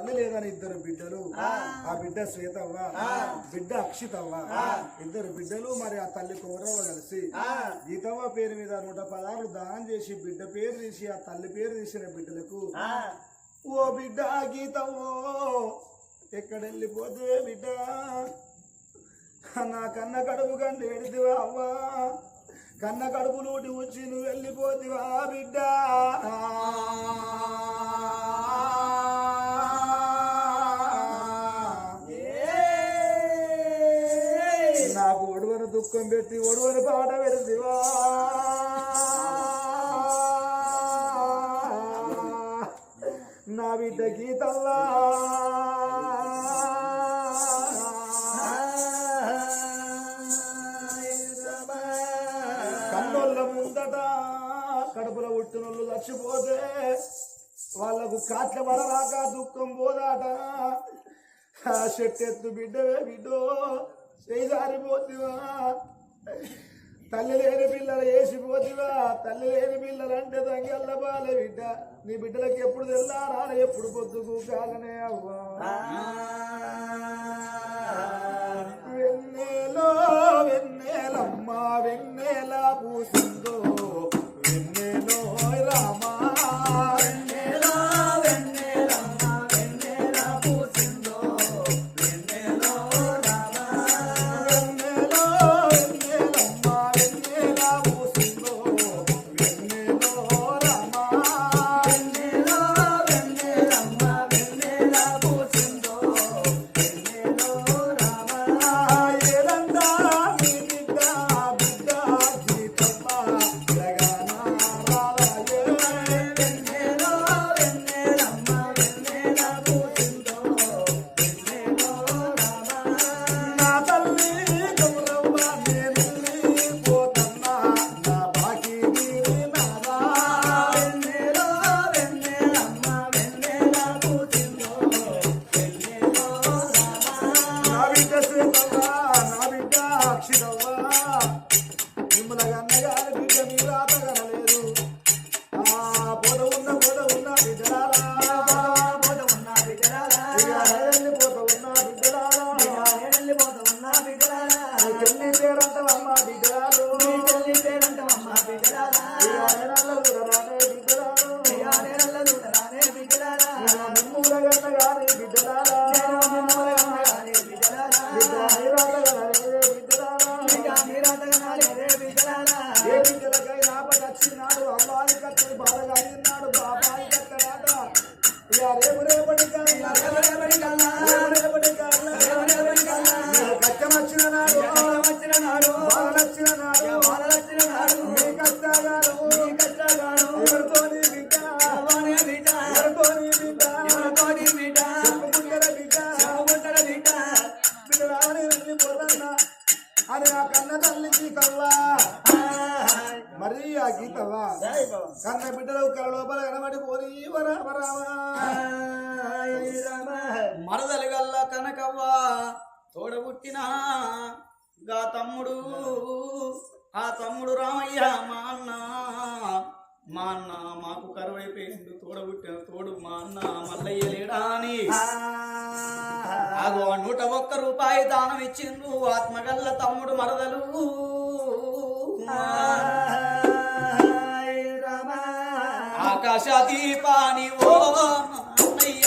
తల్లి లేదని ఇద్దరు బిడ్డలు ఆ. బిడ్డ శ్వేతవ్వ బిడ్డ అక్షితవ్వ ఇద్దరు బిడ్డలు మరి ఆ తల్లి కౌరవ కలిసి గీతవ్వ పేరు మీద నూట పదార్లు దానం చేసి బిడ్డ పేరు తీసి ఆ తల్లి పేరు తీసిన బిడ్డలకు ఓ బిడ్డ గీతవ్వో ఎక్కడ వెళ్ళిపోతే బిడ్డ? నా కన్న కడుపు కండి వెడితివా అవ్వా? కన్న కడుపు నూటి వచ్చి నువ్వు వెళ్ళిపోతివా బిడ్డ? దుఃఖం పెట్టి ఒడవని పాట పెడితివా నా బిడ్డ గీతల్లా. కన్నోళ్ళ ముందట కడుపులో పుట్టినోళ్ళు చచ్చిపోతే వాళ్ళకు కాట్ల వరరాక దుఃఖం పోదాట. ఆ చెట్టెత్తు బిడ్డవే బిడ్డో. చేజారిపోతివా తల్లి లేని పిల్లలు వేసిపోతివా? తల్లి లేని పిల్లలు అంటే తంగల్ల బాలే బిడ్డ. నీ బిడ్డలకు ఎప్పుడు తెల్లారా? ఎప్పుడు పొద్దుకు కాలనే అవ్వా? వెన్నెలో వెన్నెలమ్మ వెన్నెల పూసిందో కన్న తల్లికి కల్లా మరి ఆ గీతల్లా? కన్న బిడ్డలు కల లోపల కనబడి పోని మరదలు గల్ల కనకవ్వ తోడబుట్టిన గా తమ్ముడు. ఆ తమ్ముడు రామయ్య మా అన్న. మా అన్న మాకు కరువైపోయిండు తోడబుట్టిన తోడు మా అన్న మల్లయ్య లేడా అని. ఆగో నూట ఒక్క రూపాయి దానం ఇచ్చిండ్రు ఆత్మగల్ల తమ్ముడు మరదలు. ఆకాశ దీపాని ఓ అన్నయ్య.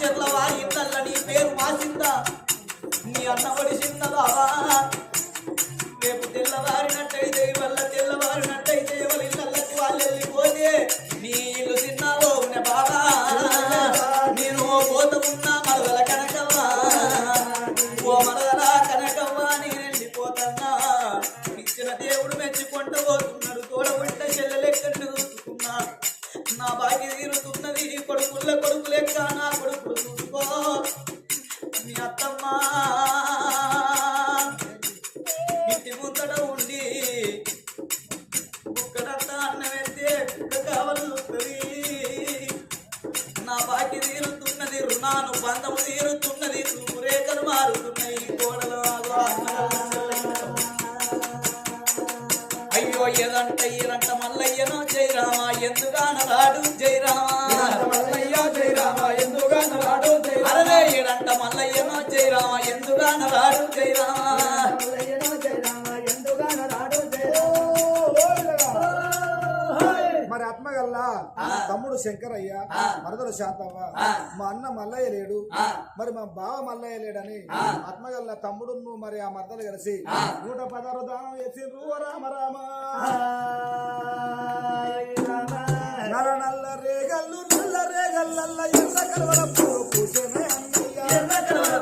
చెర్లవా ఇళ్ళ నీ పేరు వాసిందా. నీ అన్న ఒడిసిందా బావా రేపు తెల్లవారినట్టయితే వల్ల తెల్లవారినట్టయితే ఎవరి ఇళ్ళకు వాళ్ళు వెళ్ళిపోతే నీ ఇల్లు తిన్నావో బావా నేను పోతమున్నా మరవలక ఎందుగాన మరి ఆత్మగల్ల తమ్ముడు శంకరయ్య మరదల శాంతమ్మ మా అన్న మల్లయ్య లేడు. మరి మా బావ మల్లయ్య లేడని ఆత్మగల్ల తమ్ముడు మరి ఆ మరదలు కలిసి నూట పదహారు దానం చేసిండ్రు. రామ రామ. నల్ల నల్ల రేగల్లు నల్ల రేగల్ల ఎర్ర కలవరపు అన్నయ్య.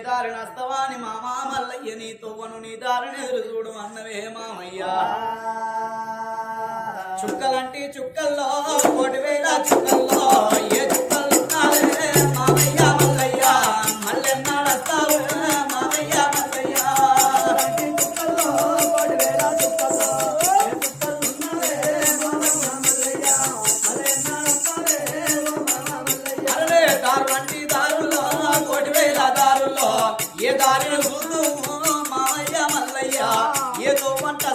దారిన అస్తవాని మామా మల్లయ్య నీ తొవ్వను నీ దారిని చూడు అన్నవే మామయ్యా. చుక్కలంటే చుక్కల్లో కోటి వేల చుక్కల్లో ఏ చుక్కలు మామయ్య.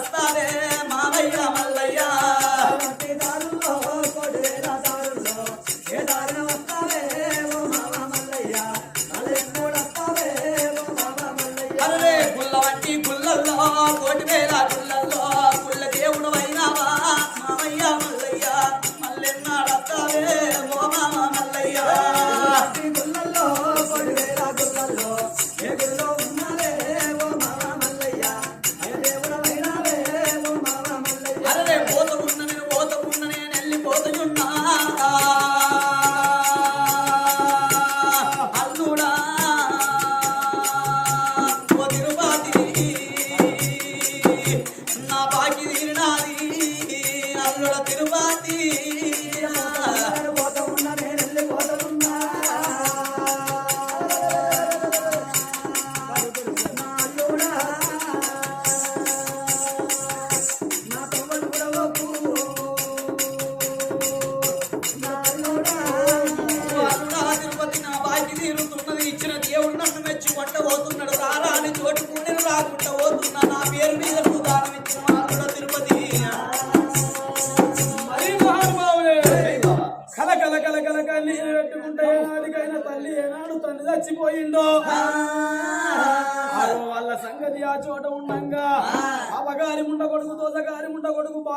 about it.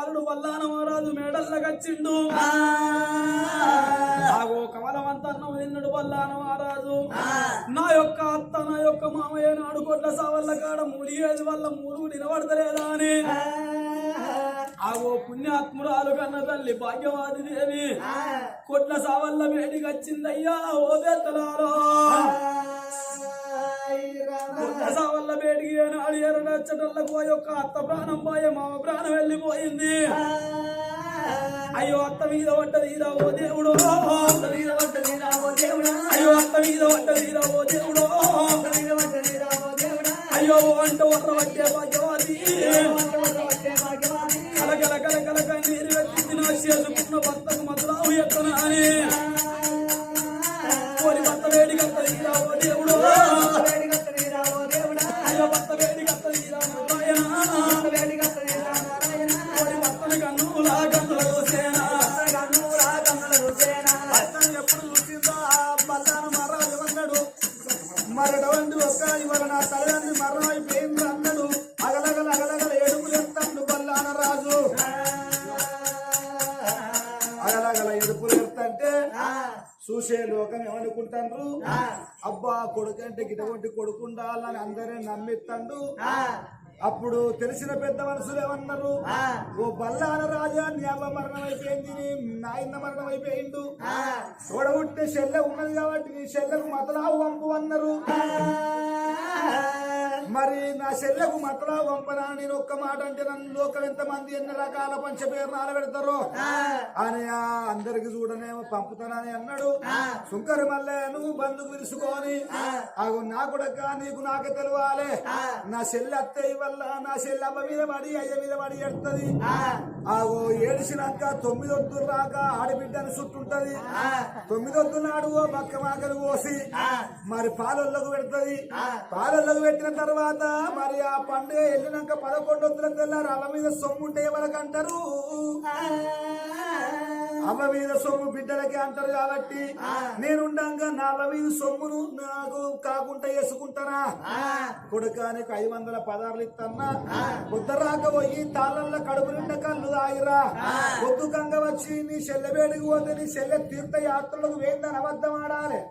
కొడుకు బాలుడు బల్లాన మహారాజు మేడల్లకచ్చిండు ఆగో కమలవంతన్నం నిన్నుడు బల్లాన మహారాజు. నా యొక్క అత్త నా యొక్క మామయ్య నాడు కొట్ల సావల్ల కాడ మూలిగేది వల్ల మూలుగు నిలబడతలేదా అని. ఆగో పుణ్యాత్మురాలు కన్న తల్లి భాగ్యవాది దేవి. కొట్ల సావల్ల వేడికి వచ్చిందయ్యా ఓ బెత్తలారో. కొట్ల సావల్ల వేడికి ఏనాడు ఎరడచ్చటల్లకు యొక్క అత్త ప్రాణం పోయే మామ ప్రాణం వెళ్ళిపోయింది. అయ్యో అత్త మీద పడ్డదిరా ఓ దేవుడు. అయ్యో అత్త మీద పడ్డదిరా ఓ దేవుడు. అయ్యో ఓ అంట వర్ర పట్టే భాగ్యవాది. కలకల కలకల కన్నీరు వెత్తి నా చేసుకున్న భర్తకు మధురావు ఎత్తన అని. కోరి భర్త వేడి కత్తదిరా దేవుడు. చూసే లోకం ఏమనుకుంటారు అబ్బా కొడుకు అంటే గిటవంటి కొడుకు ఉండాలని అందరినీ నమ్మిత్తండు. అప్పుడు తెలిసిన పెద్ద మనుషులు ఏమన్నారు? ఓ బల్లాన రాజా నీ మరణం అయిపోయింది నీ నాయన మరణం అయిపోయిండు. చూడబుట్టే చెల్లె ఉన్నది కాబట్టి నీ చెల్లెకు మతలావు వంపు అన్నారు. మరి నా చెల్లెకు మతలావు వంపనా నేను ఒక్క మాట అంటే నన్ను లోకం ఎంత మంది ఎన్ని రకాల పంచపేరు పెడతారో అని అందరికి చూడనేమో పంపుతానని అన్నాడు. సుంకరి మల్లె నువ్వు బంధుకు పిలుచుకొని అగు నా కొడక నీకు నాకే తెలవాలి. నా చెల్లి అత్తయ్య వల్ల నా చెల్లి అమ్మ మీద పడి అయ్య మీద పడి ఎడుతుంది. ఆగో ఏడిసినాక తొమ్మిది వద్దులు రాక ఆడబిడ్డని చుట్టుంటది తొమ్మిది వద్దు నాడు ఓ బక్క మాకలు పోసి మరి పాలొల్లకు పెడుతుంది. పాలొల్లకు పెట్టిన తర్వాత మరి ఆ పండుగ వెళ్ళినాక పదకొండు వద్దుల తెల్లారు అల్ల మీద సొమ్ముంటే ఎవరికి అమ్మ మీద సొమ్ము బిడ్డలకి అంటారు కాబట్టి నేనుండగా నా అమ్మ మీద సొమ్మును నాకు కాకుండా వేసుకుంటానా? కొడుక నీకు ఐదు వందల పదార్లు ఇస్తానా పొద్దురాక పోయి తాళల్ల కడుపు నిండా కళ్ళు ఆగిరా పొద్దు కంగ వచ్చి నీ చెల్లె వేడికి పోతే నీ చెల్లె తీర్థయాత్రలకు వేందని అబద్ధం ఆడాలి.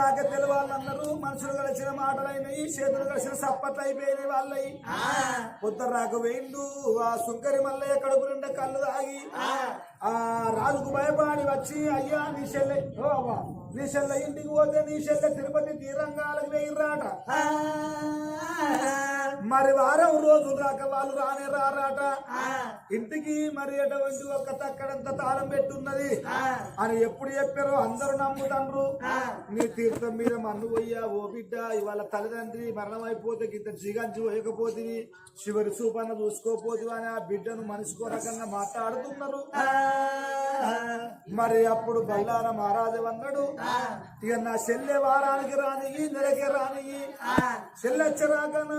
నాకే తెలవాలన్నారు మనుషులు కలిసిన మాటలైనవి చేతులు కలిసిన సప్పట్లు అయిపోయినాయి వాళ్ళయి. పొద్దు రాక వేయిండు ఆ సుంకరి మల్లయ్య కడుపు నిండా కళ్ళు తాగి ఆ రాజుకు భయపడి వచ్చి అయ్యా నీ చెల్లె ఓ నీ చెల్లె ఇంటికి పోతే నీ చెల్లె తిరుపతి తీరంగాలకు వేయిరాట మరి వారం రోజులు రాక వాళ్ళు రానే రారాట. ఇంటికి మరి ఎటువంటి ఒక తక్కడంత తాళం పెట్టున్నది. అని ఎప్పుడు చెప్పారో అందరూ నమ్ముతండ్రు. నీ తీర్థం మీద మన్ను పోయ్యా ఓ బిడ్డ ఇవాళ తల్లిదండ్రి మరణం అయిపోతే గిద్ద జిగంచి పోయకపోతే చివరి చూపన్న చూసుకోపోతు అని ఆ బిడ్డను మనిషికో రకంగా మాట్లాడుతున్నారు. మరి అప్పుడు బల్లార మహారాజు అన్నాడు ఇక నా చెల్లె వారానికి రాని నెలకే రాని చెల్లెచ్చరాక నా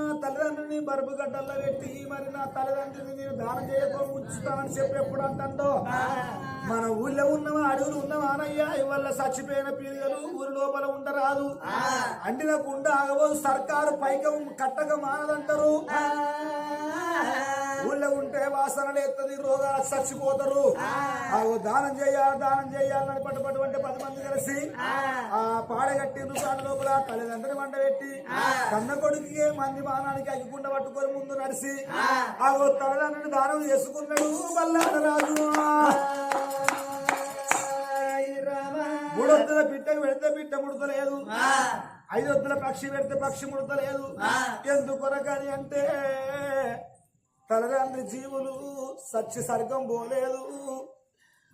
తల్లిదండ్రిని బరుపు గడ్డల్లో పెట్టి మరి నా తల్లిదండ్రిని నేను దానం చేయకుండా ఉంచుతానని చెప్పి ఎప్పుడు అంటుందో? మన ఊళ్ళో ఉన్నవా అడవులు ఉన్నవా అనయ్యా? ఇవాళ చచ్చిపోయిన పీరియలు ఊరి లోపల ఉండరాదు. అంటిన కుండ ఆగబోదు. సర్కారు పైకం కట్టక మానదంటారు. ఊళ్ళో ఉంటే వాసన ఎత్తది రోగాలు చచ్చిపోతారు. దానం చేయాలి దానం చేయాలని పట్టుబట్టు పది మంది కలిసి ఆ. పాడగట్టి రుసాల లోపల తల్లిదండ్రులు వంట పెట్టి కన్న కొడుకుకి మంది మానానికి అగ్గికుండ పట్టుకొని ముందు నడిచి ఆగో తల్లిదండ్రుని దానం చేసుకున్నాడు రాజు. మూడొద్దుల బిడ్డకు పెడితే బిడ్డ ముడతలేదు. ఐదొద్దుల పక్షి పెడితే పక్షి ముడతలేదు. ఎందుకొరకని అంటే తలరాని జీవులు సత్య సర్గం పోలేదు.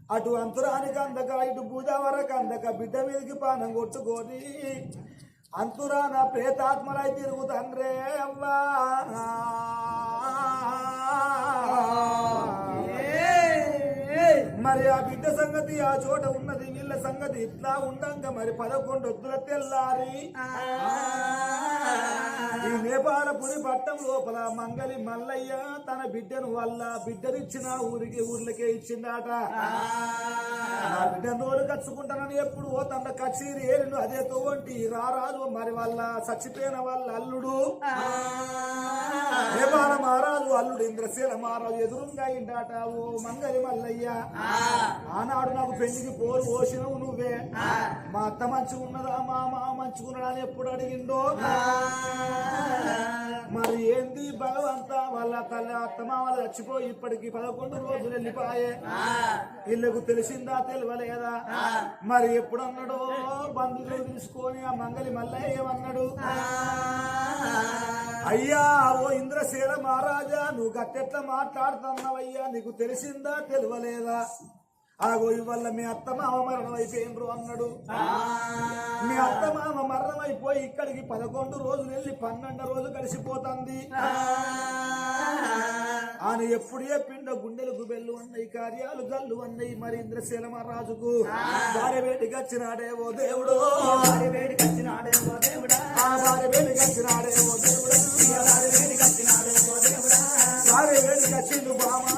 అటు అంతురానికి అందక ఇటు పూజ వరకు అందక బిడ్డ మీదకి పానం కొట్టుకొని అంతురాన ప్రేతాత్మలై తిరుగుతండ్రే అవ్వా మరి ఆ బిడ్డ సంగతి ఆ చోట ఉన్నది వీళ్ళ సంగతి ఇట్లా ఉండంగా మరి పదకొండు వద్దుల తెల్లారి. ఈ నేపాలపురి పట్టం లోపల మంగలి మల్లయ్య తన బిడ్డను వల్ల బిడ్డనిచ్చిన ఊరికి ఊర్లకే ఇచ్చిందాట బిడ్డ నోరు కచ్చుకుంటానని ఎప్పుడు ఓ తన కచేరి ఏలిను అదే తోవంటి రారాజు మరి వాళ్ళ చచ్చిపోయిన వాళ్ళ అల్లుడు. నేపాల మహారాజు అల్లుడు ఇంద్రసేన మహారాజు ఎదురుగా ఇండాట ఓ మంగలి మల్లయ్య. ఆనాడు నాకు పెళ్ళికి పోరు పోసినవు నువ్వే. మా అత్త మంచిగా ఉన్నదా? మా మామ మంచిగా ఉన్నదా అని ఎప్పుడు అడిగిండో? మరి ఏంది భగవంత వాళ్ళ తల్లి అత్త మామలు చచ్చిపోయి ఇప్పటికి పదకొండు రోజులు వెళ్ళిపోయే వీళ్ళకు తెలిసిందా తెలియలేదా? మరి ఎప్పుడు అన్నాడో బంధువులు తీసుకొని ఆ మంగలి మల్లయ్య ఏమన్నాడు? అయ్యా ఓ ఇంద్రసేన మహారాజా నువ్వు గట్టెట్లా మాట్లాడుతున్నావయ్యా నీకు తెలిసిందా తెలియలేదా ఆగో ఇవల్ల మీ అత్త మామ మరణం అయిపోయినరు అన్నాడు మీ అత్త మామ మరణం అయిపోయి ఇక్కడికి పదకొండు రోజులు వెళ్ళి పన్నెండు రోజులు కలిసిపోతుంది. ఆయన ఎప్పుడు చెప్పిండో గుండెలు గుబెల్లు అన్నాయి కార్యాలు గల్లు అన్నాయి మరి ఇంద్రశీల మహారాజుకు భార్య వేడికి వచ్చినాడే ఓ దేవుడు. భార్య వేడికి వచ్చినాడే ఓ దేవుడా. భార్య వేడికి వచ్చినాడే ఓ దేవుడా. భార్య వేడికి వచ్చినాడే ఓ దేవుడా. భార్య వేడికి వచ్చిండు బామా.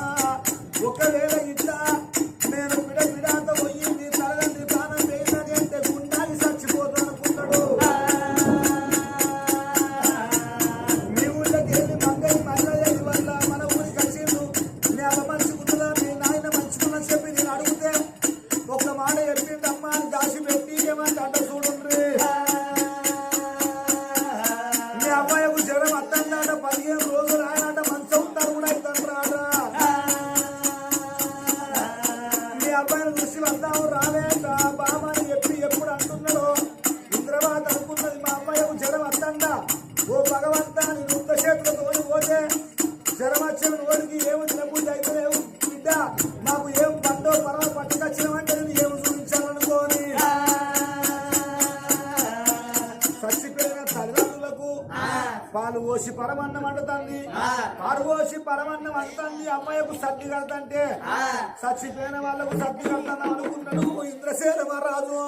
పరమన్నం పాలు పోసి పరమన్నం వండుతుంది అమ్మాయికు సర్ది కడతంటే చచ్చిపోయిన వాళ్ళకు సర్ది కడతాను అనుకున్నాడు ఇంద్రసేన మహారాజు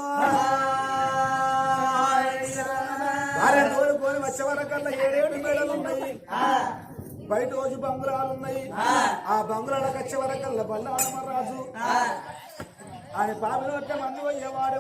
భార్య కోరుకొని వచ్చే వరకల్లా ఏడేడు మేడలు ఉన్నాయి బయట రోజు బంగుళాలు ఉన్నాయి ఆ బంగుళాలకు వచ్చే వరకల్లా బల్లాడ మహారాజు ఆయన పాపలు మంది పోయేవాడు